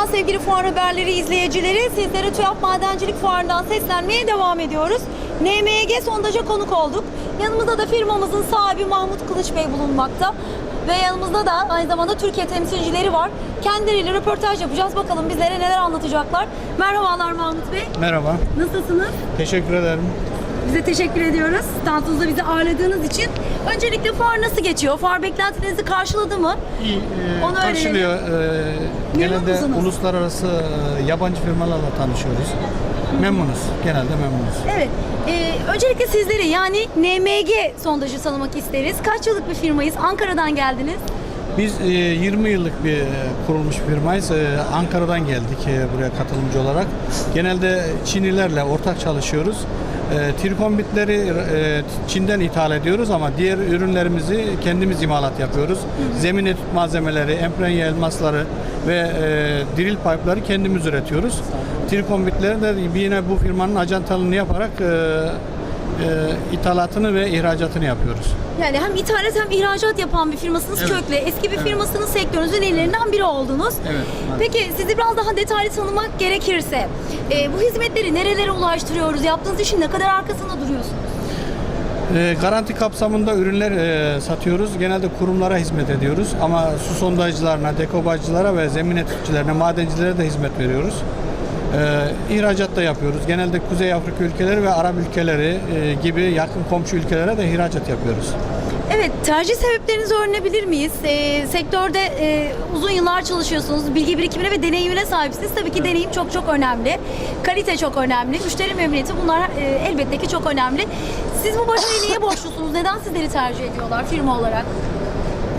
Merhaba sevgili fuar haberleri izleyicileri. Sizlere TÜYAP Madencilik Fuarı'ndan seslenmeye devam ediyoruz. NMG sondaja konuk olduk. Yanımızda da firmamızın sahibi Mahmut Kılıç Bey bulunmakta. Ve yanımızda da aynı zamanda Türkiye temsilcileri var. Kendileriyle röportaj yapacağız. Bakalım bizlere neler anlatacaklar. Merhabalar Mahmut Bey. Merhaba, Nasılsınız? teşekkür ederim. Bize teşekkür ediyoruz. Standınızda bizi ağırladığınız için. Öncelikle fuar nasıl geçiyor? Fuar beklentilerinizi karşıladı mı? İyi, e, Onu karşılıyor. E, genelde musunuz? uluslararası e, yabancı firmalarla tanışıyoruz. Memnunuz, genelde memnunuz. Evet. Ee, öncelikle sizleri yani NMG sondajı tanımak isteriz. Kaç yıllık bir firmayız? Ankara'dan geldiniz. Biz e, 20 yıllık bir e, kurulmuş firmayız. E, Ankara'dan geldik e, buraya katılımcı olarak. Genelde Çinlilerle ortak çalışıyoruz. E, Trikombitleri e, Çin'den ithal ediyoruz ama diğer ürünlerimizi kendimiz imalat yapıyoruz. Zemin etüt malzemeleri, emprenye elmasları ve e, drill pipe'ları kendimiz üretiyoruz. Trikombitleri de yine bu firmanın ajantalığını yaparak e, e, ithalatını ve ihracatını yapıyoruz. Yani hem ithalat hem ihracat yapan bir firmasınız Evet. köklü. Eski bir firmasının sektörünüzün illerinden biri oldunuz. Evet, Peki sizi biraz daha detaylı tanımak gerekirse e, bu hizmetleri nerelere ulaştırıyoruz? Yaptığınız işin ne kadar arkasında duruyorsunuz? E, garanti kapsamında ürünler e, satıyoruz. Genelde kurumlara hizmet ediyoruz ama su sondajcılarına, dekobajcılara ve zemin etütçülerine, madencilere de hizmet veriyoruz. E, ihracat da yapıyoruz. Genelde Kuzey Afrika ülkeleri ve Arap ülkeleri e, gibi yakın komşu ülkelere de ihracat yapıyoruz. Evet, tercih sebeplerinizi öğrenebilir miyiz? E, sektörde e, uzun yıllar çalışıyorsunuz, bilgi birikimine ve deneyimine sahipsiniz. Tabii ki deneyim çok çok önemli. Kalite çok önemli, müşteri memnuniyeti bunlar e, elbette ki çok önemli. Siz bu başarıyı niye borçlusunuz? Neden sizleri tercih ediyorlar firma olarak?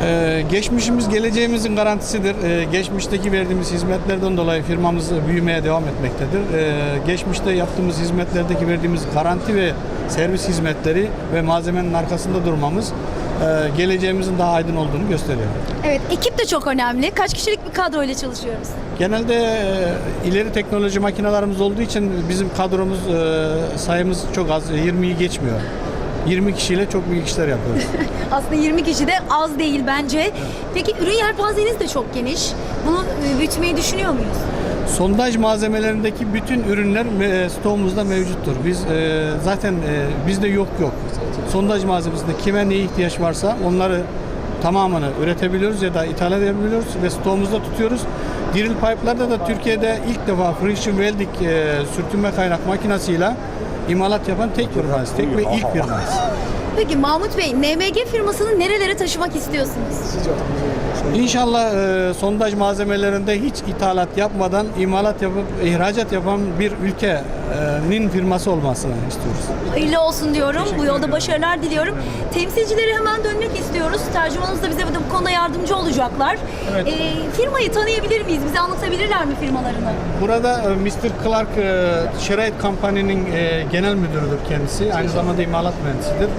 Ee, geçmişimiz geleceğimizin garantisidir. Ee, geçmişteki verdiğimiz hizmetlerden dolayı firmamız büyümeye devam etmektedir. Ee, geçmişte yaptığımız hizmetlerdeki verdiğimiz garanti ve servis hizmetleri ve malzemenin arkasında durmamız e, geleceğimizin daha aydın olduğunu gösteriyor. Evet, ekip de çok önemli. Kaç kişilik bir kadro ile çalışıyoruz? Genelde e, ileri teknoloji makinelerimiz olduğu için bizim kadromuz e, sayımız çok az, 20'yi geçmiyor. 20 kişiyle çok büyük işler yapıyoruz. Aslında 20 kişi de az değil bence. Peki ürün yelpazeniz de çok geniş. Bunu e, büyütmeyi düşünüyor muyuz? Sondaj malzemelerindeki bütün ürünler me- stoğumuzda mevcuttur. Biz e, zaten e, bizde yok yok. Sondaj malzemesinde kime neye ihtiyaç varsa onları tamamını üretebiliyoruz ya da ithal edebiliyoruz ve stoğumuzda tutuyoruz. Drill pipe'larda da Türkiye'de ilk defa friction welding e, sürtünme kaynak makinesiyle imalat yapan tek firmayız. Tek ve ilk firmayız. Peki Mahmut Bey, NMG firmasını nerelere taşımak istiyorsunuz? İnşallah e, sondaj malzemelerinde hiç ithalat yapmadan imalat yapıp ihracat yapan bir ülkenin firması olmasını istiyoruz. Hayırlı olsun diyorum. Bu yolda başarılar diliyorum. Temsilcileri hemen dönmek istiyoruz. Tercümanımız da bize bu konuda yardımcı olacaklar. Evet. Ee, firmayı tanıyabilir miyiz? Bize anlatabilirler mi firmalarını? Burada e, Mr. Clark e, Şerayet Company'nin e, genel müdürüdür kendisi. Aynı zamanda imalat mühendisidir.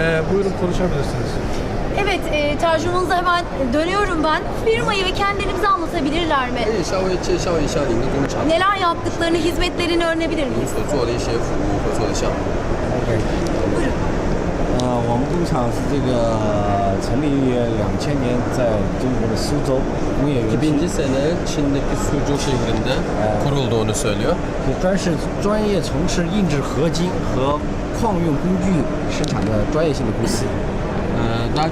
E, buyurun konuşabilirsiniz. Evet, e, tercümanınıza hemen dönüyorum ben. Firmayı ve kendilerimizi anlatabilirler mi?可以稍微介绍一下您的工厂， Neler yaptıklarını, hizmetlerini öğrenebilir 您 miyiz? 所做的一些服务和做的项目。 呃，我们工厂是这个成立于两千年，在中国的苏州工业园区， 2000 sene Çin'deki Suzhou şehrinde kurulduğunu söylüyor. 也专是专业从事印制合金和 矿用工具生产的专业性的公司。呃，나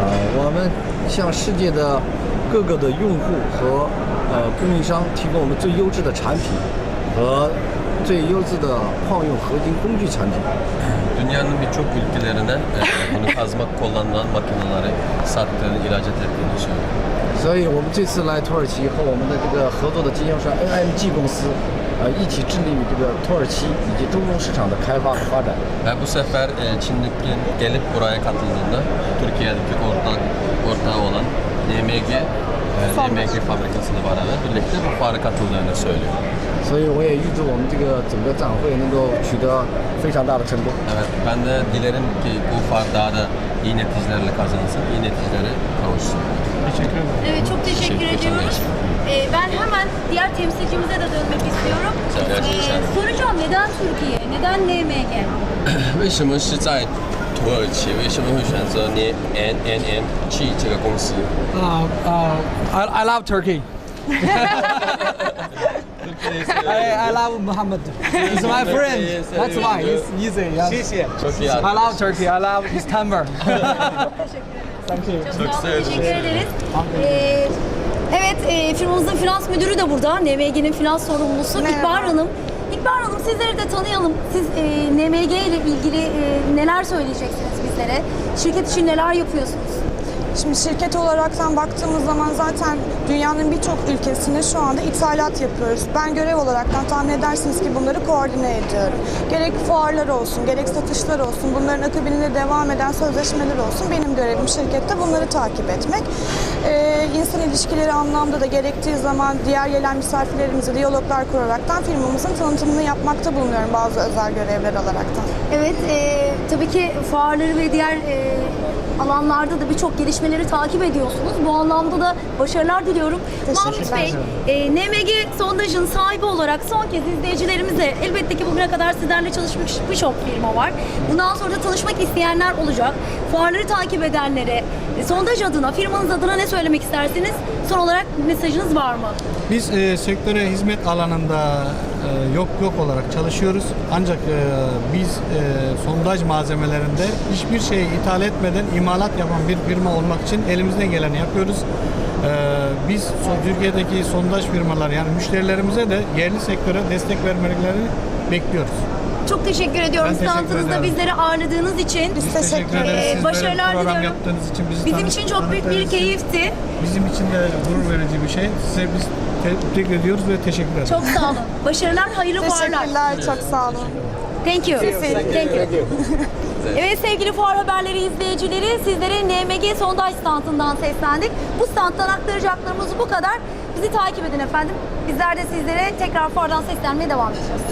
呃，我们向世界的各个的用户和呃供应商提供我们最优质的产品和最优质的矿用合金工具产品。Dünyanın birçok ülkelerine e, bunu kazmak kullanılan makineleri sattığını, ihracat ettiğini söylüyor. 所以我们这次来土耳其和我们的这个合作的经销商 NMG 公司，呃，一起致力于这个土耳其以及中东市场的开发和发展。 Ve bu sefer e, Çin'deki gelip buraya katıldığında Türkiye'deki ortak ortağı olan NMG e, NMG fabrikasıyla beraber birlikte bu fuara katıldığını söylüyor. 所以我也预祝我们这个整个展会能够取得非常大的成功。 Evet, ben de dilerim ki bu fuar daha da iyi neticelerle kazansın, iyi neticelere kavuşsun. Teşekkür ederim. Evet, çok teşekkür Teşekkür ediyoruz. Ee, ben hemen diğer temsilcimize de dönmek istiyorum. Söyle, Ee, söyle. soracağım neden Türkiye? Neden NMG? 为什么是在土 土耳其，为什么会选择年 N N M G 这个公司？ Uh, uh, I, I love Turkey. I, I love Muhammad. He's my friend. That's why it's easy. Yes. çok iyi. I love Turkey. I love Istanbul. Thank you. Çok, sağ olun, teşekkür ederiz. Ee, evet, e, firmamızın finans müdürü de burada. NMG'nin finans sorumlusu İkbal Hanım. İkbal Hanım sizleri de tanıyalım. Siz e, NMG ile ilgili e, neler söyleyeceksiniz bizlere? Şirket için neler yapıyorsunuz? Şimdi şirket olaraktan baktığımız zaman zaten dünyanın birçok ülkesine şu anda ithalat yapıyoruz. Ben görev olaraktan tahmin edersiniz ki bunları koordine ediyorum. Gerek fuarlar olsun, gerek satışlar olsun, bunların akabininde devam eden sözleşmeler olsun. Benim görevim şirkette bunları takip etmek. Ee, insan ilişkileri anlamda da gerektiği zaman diğer gelen misafirlerimizle diyaloglar kuraraktan firmamızın tanıtımını yapmakta bulunuyorum bazı özel görevler alaraktan. Evet, e, tabii ki fuarları ve diğer e, alanlarda da birçok gelişmeleri takip ediyorsunuz. Bu anlamda da başarılar diliyorum. Mahmut Bey, e, NMG sondajın sahibi olarak son kez izleyicilerimize elbette ki bugüne kadar sizlerle çalışmış birçok firma var. Bundan sonra da tanışmak isteyenler olacak. Fuarları takip edenlere, e, sondaj adına, firmanız adına ne söylemek istersiniz? Son olarak mesajınız var mı? Biz e, sektöre hizmet alanında e, yok yok olarak çalışıyoruz. Ancak e, biz e, sondaj malzemelerinde hiçbir şeyi ithal etmeden imalat yapan bir firma olmak için elimizden geleni yapıyoruz. E, biz Türkiye'deki sondaj firmalar yani müşterilerimize de yerli sektöre destek vermelerini bekliyoruz. Çok teşekkür ediyorum Ben teşekkür standınızda ederim. bizleri ağırladığınız için. Biz Teşekkür ederiz. Ee, başarılar program diliyorum. yaptığınız için bizi Bizim için çok büyük bir tanıttığınız için keyifti. Bizim için de gurur verici bir şey. Size biz tebrik ediyoruz ve teşekkür ederiz. Çok sağ olun. Başarılar, hayırlı fuarlar. Teşekkürler, çok sağ olun. Thank you. Thank you. Evet sevgili fuar haberleri izleyicileri sizlere NMG sondaj standından seslendik. Bu standtan aktaracaklarımız bu kadar. Bizi takip edin efendim. Bizler de sizlere tekrar fuardan seslenmeye devam edeceğiz.